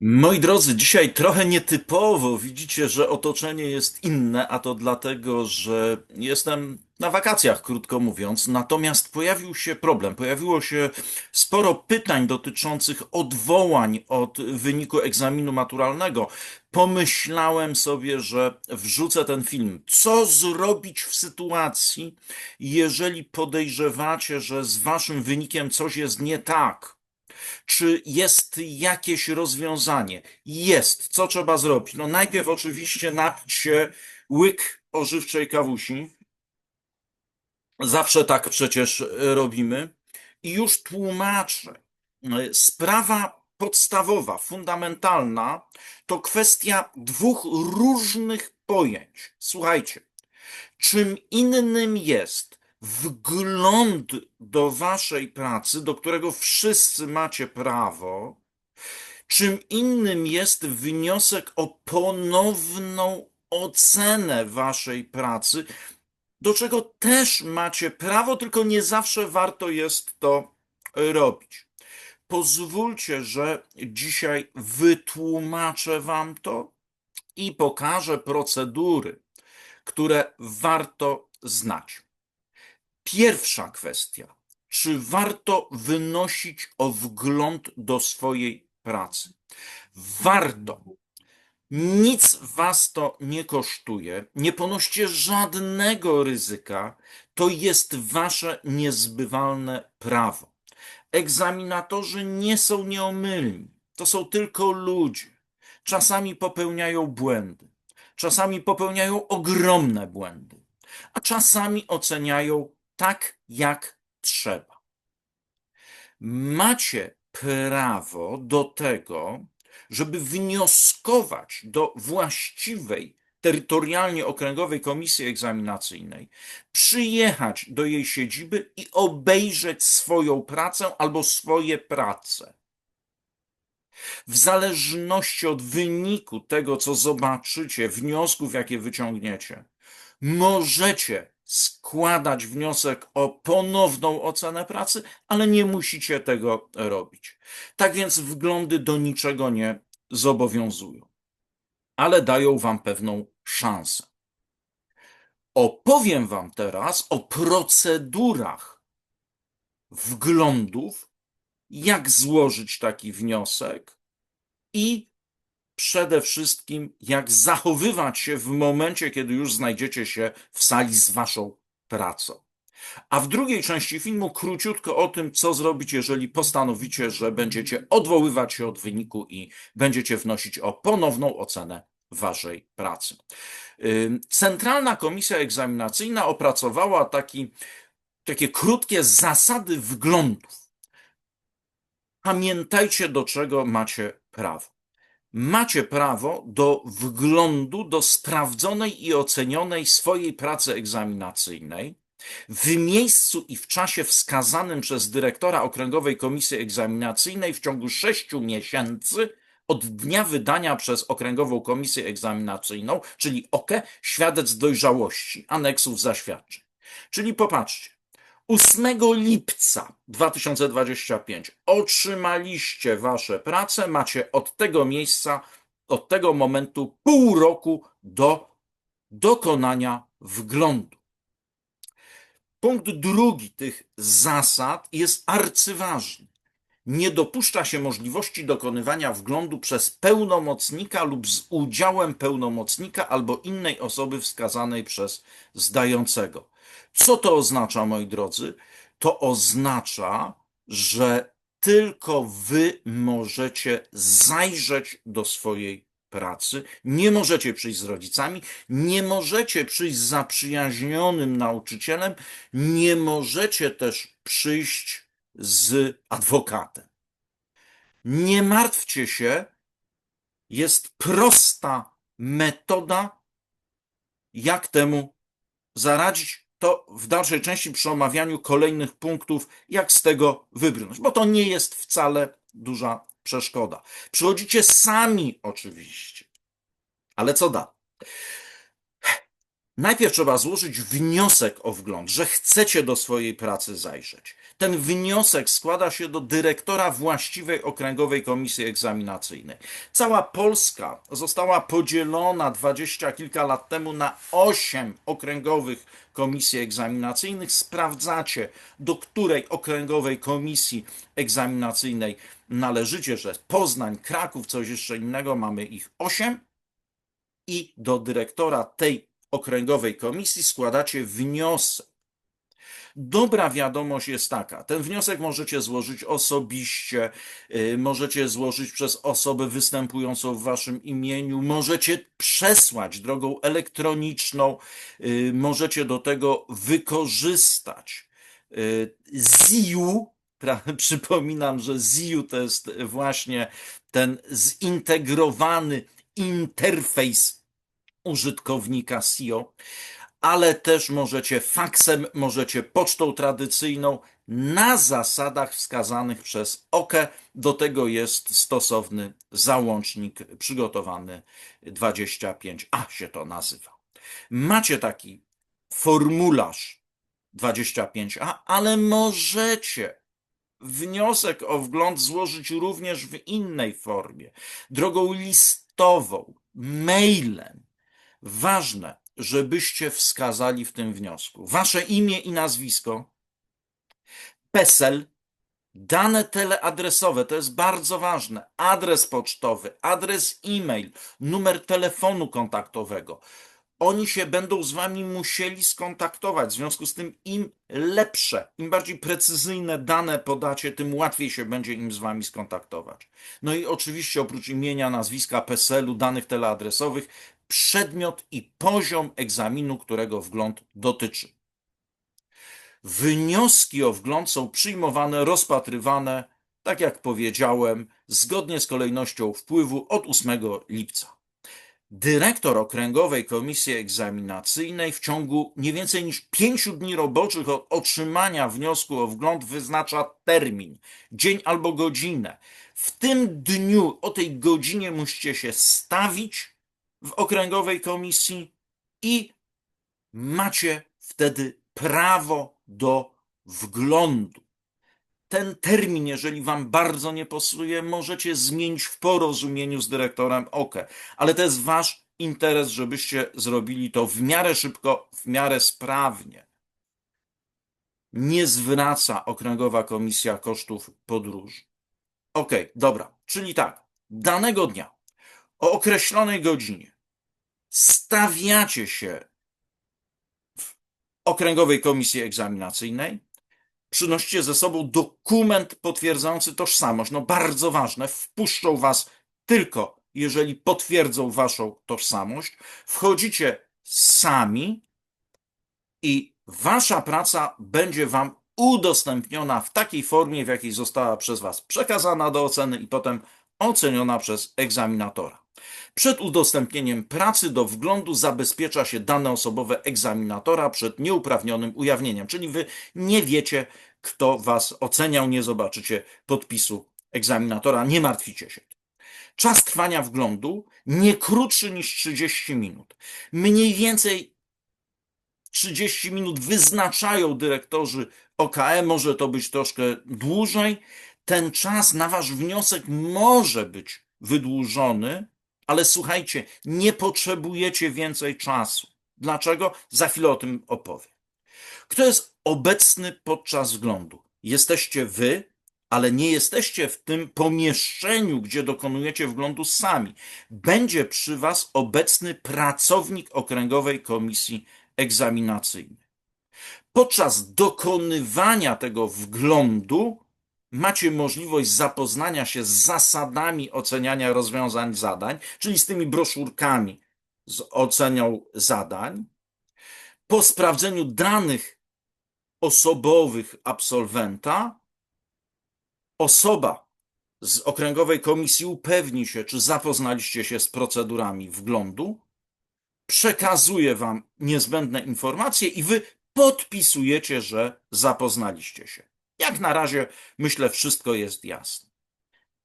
Moi drodzy, dzisiaj trochę nietypowo. Widzicie, że otoczenie jest inne, a to dlatego, że jestem na wakacjach, krótko mówiąc. Natomiast pojawił się problem, pojawiło się sporo pytań dotyczących odwołań od wyniku egzaminu maturalnego. Pomyślałem sobie, że wrzucę ten film. Co zrobić w sytuacji, jeżeli podejrzewacie, że z waszym wynikiem coś jest nie tak? Czy jest jakieś rozwiązanie? Jest. Co trzeba zrobić? No najpierw oczywiście napić się łyk ożywczej kawusi. Zawsze tak przecież robimy. I już tłumaczę. Sprawa podstawowa, fundamentalna to kwestia dwóch różnych pojęć. Słuchajcie, czym innym jest wgląd do waszej pracy, do którego wszyscy macie prawo, czym innym jest wniosek o ponowną ocenę waszej pracy, do czego też macie prawo, tylko nie zawsze warto jest to robić. Pozwólcie, że dzisiaj wytłumaczę wam to i pokażę procedury, które warto znać. Pierwsza kwestia. Czy warto wynosić o wgląd do swojej pracy? Warto. Nic was to nie kosztuje, nie ponoście żadnego ryzyka, to jest wasze niezbywalne prawo. Egzaminatorzy nie są nieomylni, to są tylko ludzie. Czasami popełniają błędy, czasami popełniają ogromne błędy, a czasami oceniają tak, jak trzeba. Macie prawo do tego, żeby wnioskować do właściwej terytorialnie okręgowej komisji egzaminacyjnej, przyjechać do jej siedziby i obejrzeć swoją pracę albo swoje prace. W zależności od wyniku tego, co zobaczycie, wniosków, jakie wyciągniecie, możecie składać wniosek o ponowną ocenę pracy, ale nie musicie tego robić. Tak więc wglądy do niczego nie zobowiązują, ale dają wam pewną szansę. Opowiem wam teraz o procedurach wglądów, jak złożyć taki wniosek i przede wszystkim, jak zachowywać się w momencie, kiedy już znajdziecie się w sali z waszą pracą. A w drugiej części filmu króciutko o tym, co zrobić, jeżeli postanowicie, że będziecie odwoływać się od wyniku i będziecie wnosić o ponowną ocenę waszej pracy. Centralna Komisja Egzaminacyjna opracowała taki, takie krótkie zasady wglądów. Pamiętajcie, do czego macie prawo macie prawo do wglądu do sprawdzonej i ocenionej swojej pracy egzaminacyjnej w miejscu i w czasie wskazanym przez dyrektora Okręgowej Komisji Egzaminacyjnej w ciągu sześciu miesięcy od dnia wydania przez Okręgową Komisję Egzaminacyjną, czyli OKE, świadectw dojrzałości, aneksów zaświadczeń. Czyli popatrzcie, 8 lipca 2025 otrzymaliście wasze prace, macie od tego miejsca, od tego momentu pół roku do dokonania wglądu. Punkt drugi tych zasad jest arcyważny. Nie dopuszcza się możliwości dokonywania wglądu przez pełnomocnika lub z udziałem pełnomocnika albo innej osoby wskazanej przez zdającego. Co to oznacza, moi drodzy? To oznacza, że tylko wy możecie zajrzeć do swojej pracy, nie możecie przyjść z rodzicami, nie możecie przyjść z zaprzyjaźnionym nauczycielem, nie możecie też przyjść z adwokatem. Nie martwcie się, jest prosta metoda, jak temu zaradzić to w dalszej części przy omawianiu kolejnych punktów, jak z tego wybrnąć, bo to nie jest wcale duża przeszkoda. Przychodzicie sami oczywiście, ale co da? Najpierw trzeba złożyć wniosek o wgląd, że chcecie do swojej pracy zajrzeć. Ten wniosek składa się do dyrektora właściwej okręgowej komisji egzaminacyjnej. Cała Polska została podzielona dwadzieścia kilka lat temu na osiem okręgowych komisji egzaminacyjnych. Sprawdzacie, do której okręgowej komisji egzaminacyjnej należycie, że Poznań, Kraków, coś jeszcze innego, mamy ich osiem i do dyrektora tej okręgowej komisji składacie wniosek. Dobra wiadomość jest taka. Ten wniosek możecie złożyć osobiście, y, możecie złożyć przez osobę występującą w waszym imieniu, możecie przesłać drogą elektroniczną, y, możecie do tego wykorzystać y, ZIU. Przypominam, że ZIU to jest właśnie ten zintegrowany interfejs użytkownika SEO, ale też możecie faksem, możecie pocztą tradycyjną na zasadach wskazanych przez OKE. Do tego jest stosowny załącznik przygotowany 25A się to nazywa. Macie taki formularz 25A, ale możecie wniosek o wgląd złożyć również w innej formie, drogą listową, mailem. Ważne, żebyście wskazali w tym wniosku wasze imię i nazwisko, PESEL, dane teleadresowe, to jest bardzo ważne, adres pocztowy, adres e-mail, numer telefonu kontaktowego. Oni się będą z wami musieli skontaktować, w związku z tym im lepsze, im bardziej precyzyjne dane podacie, tym łatwiej się będzie im z wami skontaktować. No i oczywiście oprócz imienia, nazwiska, PESEL-u, danych teleadresowych, przedmiot i poziom egzaminu, którego wgląd dotyczy. Wnioski o wgląd są przyjmowane, rozpatrywane, tak jak powiedziałem, zgodnie z kolejnością wpływu od 8 lipca. Dyrektor Okręgowej Komisji Egzaminacyjnej w ciągu nie więcej niż pięciu dni roboczych od otrzymania wniosku o wgląd wyznacza termin, dzień albo godzinę. W tym dniu, o tej godzinie musicie się stawić w okręgowej komisji i macie wtedy prawo do wglądu. Ten termin, jeżeli wam bardzo nie pasuje, możecie zmienić w porozumieniu z dyrektorem OKE, ale to jest wasz interes, żebyście zrobili to w miarę szybko, w miarę sprawnie. Nie zwraca Okręgowa Komisja kosztów podróży. Ok, dobra, czyli tak, danego dnia o określonej godzinie stawiacie się w Okręgowej Komisji Egzaminacyjnej, przynosicie ze sobą dokument potwierdzający tożsamość. No bardzo ważne, wpuszczą was tylko jeżeli potwierdzą waszą tożsamość. Wchodzicie sami i wasza praca będzie wam udostępniona w takiej formie, w jakiej została przez was przekazana do oceny i potem oceniona przez egzaminatora. Przed udostępnieniem pracy do wglądu zabezpiecza się dane osobowe egzaminatora przed nieuprawnionym ujawnieniem, czyli wy nie wiecie, kto was oceniał, nie zobaczycie podpisu egzaminatora, nie martwicie się. Czas trwania wglądu nie krótszy niż 30 minut. Mniej więcej 30 minut wyznaczają dyrektorzy OKE, może to być troszkę dłużej. Ten czas na wasz wniosek może być wydłużony, ale słuchajcie, nie potrzebujecie więcej czasu. Dlaczego? Za chwilę o tym opowiem. Kto jest obecny podczas wglądu? Jesteście wy, ale nie jesteście w tym pomieszczeniu, gdzie dokonujecie wglądu sami. Będzie przy was obecny pracownik Okręgowej Komisji Egzaminacyjnej. Podczas dokonywania tego wglądu macie możliwość zapoznania się z zasadami oceniania rozwiązań zadań, czyli z tymi broszurkami z ocenią zadań. Po sprawdzeniu danych osobowych absolwenta, osoba z okręgowej komisji upewni się, czy zapoznaliście się z procedurami wglądu, przekazuje wam niezbędne informacje i wy podpisujecie, że zapoznaliście się. Jak na razie, myślę, wszystko jest jasne.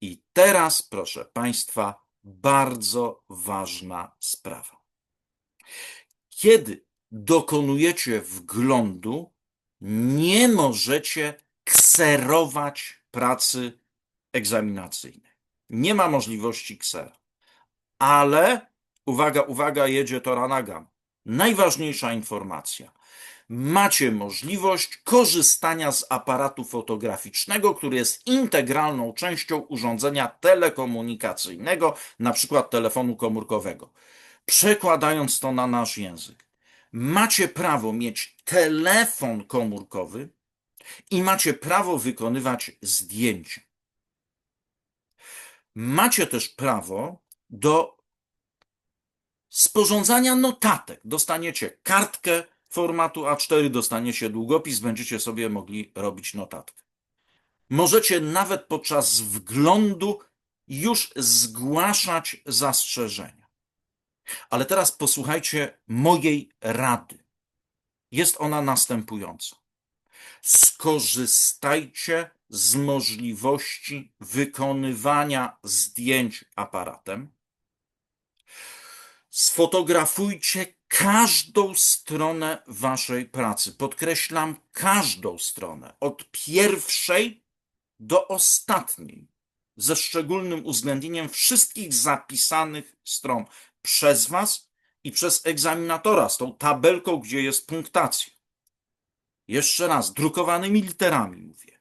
I teraz, proszę Państwa, bardzo ważna sprawa. Kiedy dokonujecie wglądu, nie możecie kserować pracy egzaminacyjnej. Nie ma możliwości ksera. Ale, uwaga, uwaga, jedzie to ranagam. Najważniejsza informacja. Macie możliwość korzystania z aparatu fotograficznego, który jest integralną częścią urządzenia telekomunikacyjnego, na przykład telefonu komórkowego. Przekładając to na nasz język, macie prawo mieć telefon komórkowy i macie prawo wykonywać zdjęcia. Macie też prawo do sporządzania notatek. Dostaniecie kartkę formatu A4, dostaniecie długopis, będziecie sobie mogli robić notatkę. Możecie nawet podczas wglądu już zgłaszać zastrzeżenia. Ale teraz posłuchajcie mojej rady. Jest ona następująca. Skorzystajcie z możliwości wykonywania zdjęć aparatem. Sfotografujcie każdą stronę waszej pracy. Podkreślam każdą stronę, od pierwszej do ostatniej, ze szczególnym uwzględnieniem wszystkich zapisanych stron przez was i przez egzaminatora z tą tabelką, gdzie jest punktacja. Jeszcze raz, drukowanymi literami mówię.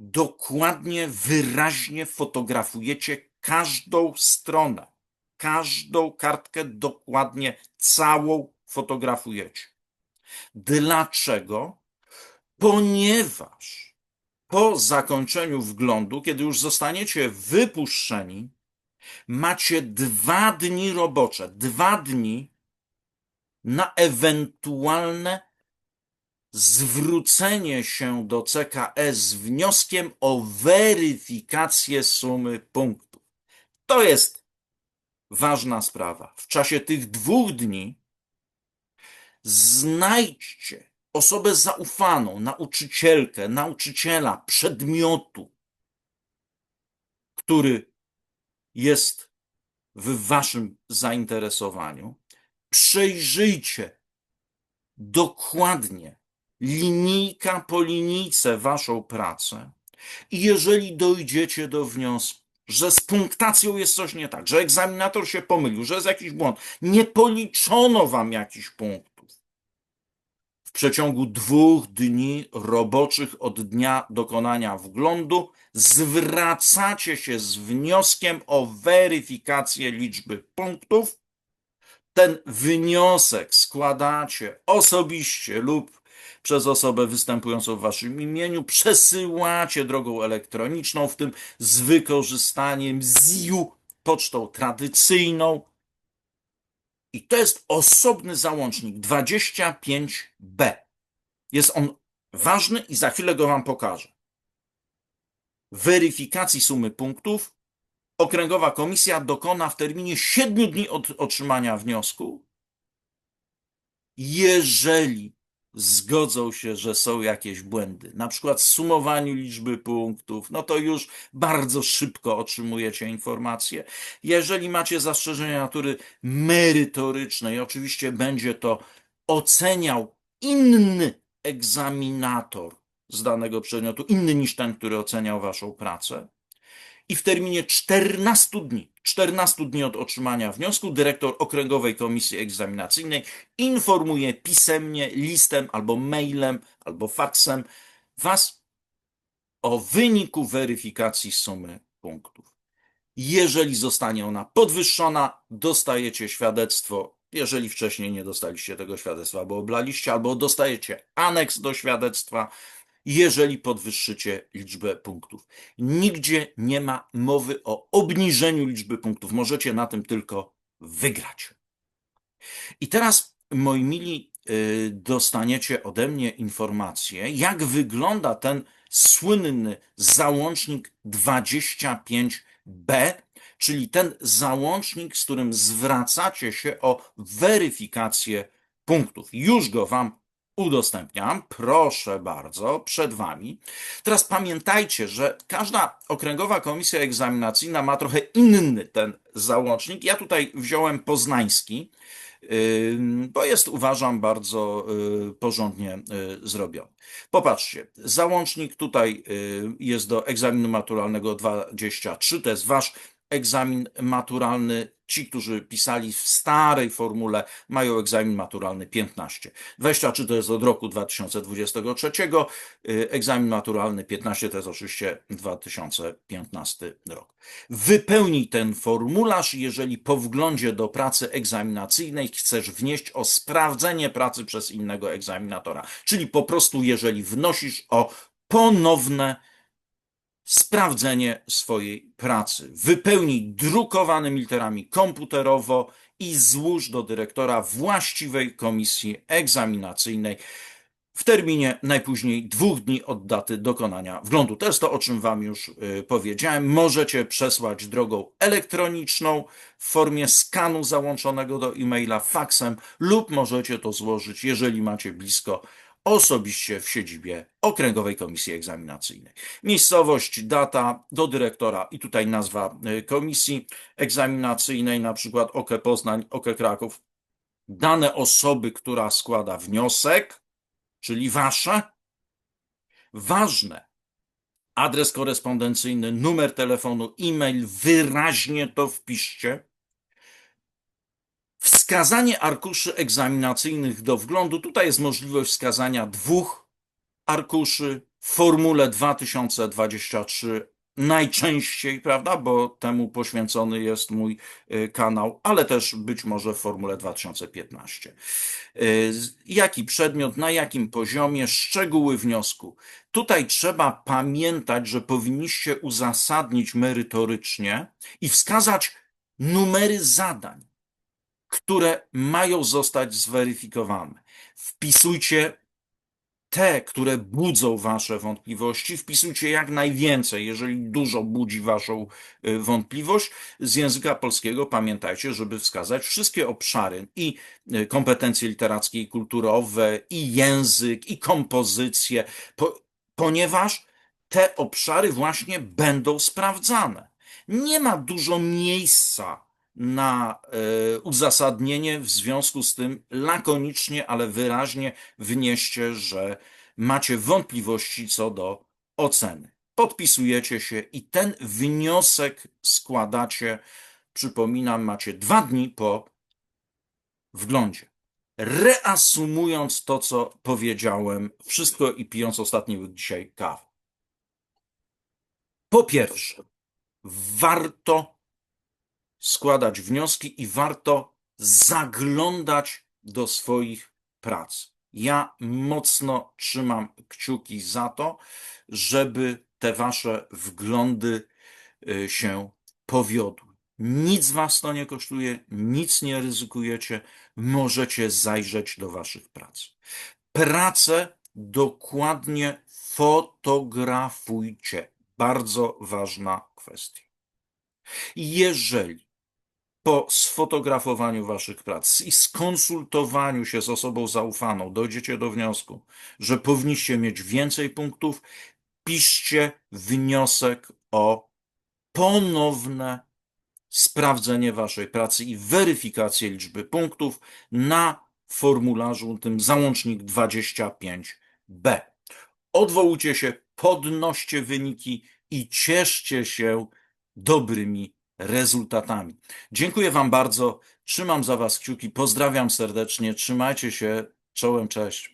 Dokładnie, wyraźnie fotografujecie każdą stronę, każdą kartkę dokładnie, całą fotografujecie. Dlaczego? Ponieważ po zakończeniu wglądu, kiedy już zostaniecie wypuszczeni, macie dwa dni robocze, dwa dni na ewentualne zwrócenie się do CKS z wnioskiem o weryfikację sumy punktów. To jest ważna sprawa. W czasie tych dwóch dni znajdźcie osobę zaufaną, nauczycielkę, nauczyciela przedmiotu, który jest w waszym zainteresowaniu. Przejrzyjcie dokładnie linijka po linijce waszą pracę i jeżeli dojdziecie do wniosku, że z punktacją jest coś nie tak, że egzaminator się pomylił, że jest jakiś błąd, nie policzono wam jakichś punktów. W przeciągu dwóch dni roboczych od dnia dokonania wglądu zwracacie się z wnioskiem o weryfikację liczby punktów. Ten wniosek składacie osobiście lub przez osobę występującą w waszym imieniu, przesyłacie drogą elektroniczną, w tym z wykorzystaniem ZIU, pocztą tradycyjną. I to jest osobny załącznik 25B. Jest on ważny i za chwilę go wam pokażę. Weryfikacji sumy punktów Okręgowa Komisja dokona w terminie 7 dni od otrzymania wniosku, jeżeli zgodzą się, że są jakieś błędy, na przykład w sumowaniu liczby punktów, no to już bardzo szybko otrzymujecie informacje. Jeżeli macie zastrzeżenia natury merytorycznej, oczywiście będzie to oceniał inny egzaminator z danego przedmiotu, inny niż ten, który oceniał waszą pracę i w terminie 14 dni, 14 dni od otrzymania wniosku, dyrektor Okręgowej Komisji Egzaminacyjnej informuje pisemnie, listem albo mailem, albo faksem Was o wyniku weryfikacji sumy punktów. Jeżeli zostanie ona podwyższona, dostajecie świadectwo. Jeżeli wcześniej nie dostaliście tego świadectwa, bo oblaliście, albo dostajecie aneks do świadectwa, jeżeli podwyższycie liczbę punktów. Nigdzie nie ma mowy o obniżeniu liczby punktów. Możecie na tym tylko wygrać. I teraz, moi mili, y, dostaniecie ode mnie informację, jak wygląda ten słynny załącznik 25b, czyli ten załącznik, z którym zwracacie się o weryfikację punktów. Już go Wam udostępniam, proszę bardzo, przed Wami. Teraz pamiętajcie, że każda okręgowa komisja egzaminacyjna ma trochę inny ten załącznik. Ja tutaj wziąłem poznański. bo jest, uważam, bardzo y, porządnie y, zrobiony. Popatrzcie, załącznik tutaj y, jest do egzaminu maturalnego 23, to jest wasz egzamin maturalny. Ci, którzy pisali w starej formule, mają egzamin maturalny 15. 23 to jest od roku 2023, y, egzamin maturalny 15 to jest oczywiście 2015 rok. Wypełnij ten formularz, jeżeli po wglądzie do pracy egzaminacyjnej chcesz wnieść o sprawdzenie pracy przez innego egzaminatora. Czyli po prostu, jeżeli wnosisz o ponowne sprawdzenie swojej pracy. Wypełnij drukowanymi literami komputerowo i złóż do dyrektora właściwej komisji egzaminacyjnej w terminie najpóźniej dwóch dni od daty dokonania wglądu. To jest to, o czym Wam już y, powiedziałem. Możecie przesłać drogą elektroniczną w formie skanu załączonego do e-maila faksem lub możecie to złożyć, jeżeli macie blisko osobiście w siedzibie Okręgowej Komisji Egzaminacyjnej. Miejscowość, data do dyrektora i tutaj nazwa y, komisji egzaminacyjnej, na przykład OKE Poznań, OKE Kraków. Dane osoby, która składa wniosek, czyli wasze. Ważne. Adres korespondencyjny, numer telefonu, e-mail, wyraźnie to wpiszcie. Wskazanie arkuszy egzaminacyjnych do wglądu. Tutaj jest możliwość wskazania dwóch arkuszy w formule 2023 najczęściej, prawda, bo temu poświęcony jest mój y, kanał, ale też być może w formule 2015. Y, Jaki przedmiot, na jakim poziomie, szczegóły wniosku. Tutaj trzeba pamiętać, że powinniście uzasadnić merytorycznie i wskazać numery zadań które mają zostać zweryfikowane. Wpisujcie te, które budzą Wasze wątpliwości, wpisujcie jak najwięcej, jeżeli dużo budzi Waszą y, wątpliwość. Z języka polskiego pamiętajcie, żeby wskazać wszystkie obszary i y, kompetencje literackie i kulturowe, i język, i kompozycję, po, ponieważ te obszary właśnie będą sprawdzane. Nie ma dużo miejsca na e, uzasadnienie, w związku z tym lakonicznie, ale wyraźnie wnieście, że macie wątpliwości co do oceny. Podpisujecie się i ten wniosek składacie. Przypominam, macie dwa dni po wglądzie. Reasumując to, co powiedziałem, wszystko i pijąc ostatni dzisiaj kawę. Po pierwsze, warto składać wnioski i warto zaglądać do swoich prac. Ja mocno trzymam kciuki za to, żeby te wasze wglądy y, się powiodły. Nic was to nie kosztuje, nic nie ryzykujecie, możecie zajrzeć do waszych prac. Prace dokładnie fotografujcie. Bardzo ważna kwestia. Jeżeli po sfotografowaniu waszych prac i skonsultowaniu się z osobą zaufaną dojdziecie do wniosku, że powinniście mieć więcej punktów, piszcie wniosek o ponowne sprawdzenie waszej pracy i weryfikację liczby punktów na formularzu tym załącznik 25b. Odwołujcie się, podnoście wyniki i cieszcie się dobrymi rezultatami. Dziękuję Wam bardzo, trzymam za Was kciuki, pozdrawiam serdecznie, trzymajcie się, czołem, cześć.